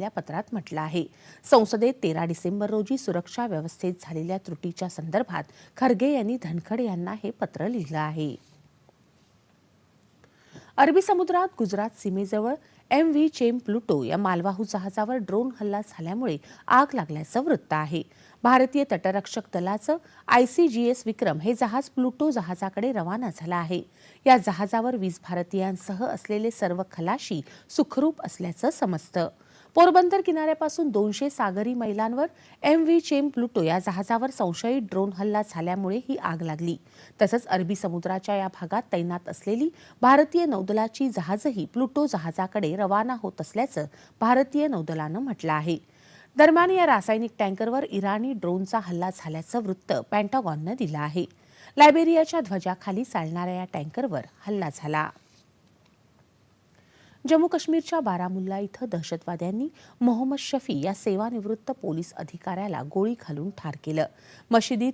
या पत्रात म्हटलं आहे. संसदेत तेरा डिसेंबर रोजी सुरक्षा व्यवस्थेत झालेल्या त्रुटीच्या संदर्भात खरगे यांनी धनखड यांना हे पत्र लिहिलं आहे. अरबी समुद्रात गुजरात सीमेजवळ एम व्ही चेम प्लुटो या मालवाहू जहाजावर ड्रोन हल्ला झाल्यामुळे आग लागल्याचं वृत्त आहे. भारतीय तटरक्षक दलाचं आयसीजीएस विक्रम हे जहाज प्लुटो जहाजाकडे रवाना झालं आहे. या जहाजावर वीस भारतीयांसह असलेले सर्व खलाशी सुखरूप असल्याचं समजतं. पोरबंदर किनाऱ्यापासून दोनशे सागरी मैलांवर एम व्ही चेम प्लुटो या जहाजावर संशयित ड्रोन हल्ला झाल्यामुळे ही आग लागली. तसंच अरबी समुद्राच्या या भागात तैनात असलेली भारतीय नौदलाची जहाजही प्लुटो जहाजाकडे रवाना होत असल्याचं भारतीय नौदलानं म्हटलं आहे. दरम्यान या रासायनिक टँकरवर इराणी ड्रोनचा हल्ला झाल्याचं वृत्त पॅन्टागॉननं दिलं आहे. लायबेरियाच्या ध्वजाखाली चालणाऱ्या या टँकरवर हल्ला झाला. जम्मू काश्मीरच्या बारामुल्ला इथं दहशतवाद्यांनी मोहम्मद शफी या सेवानिवृत्त पोलीस अधिकाऱ्याला गोळी घालून ठार केलं. मशिदीत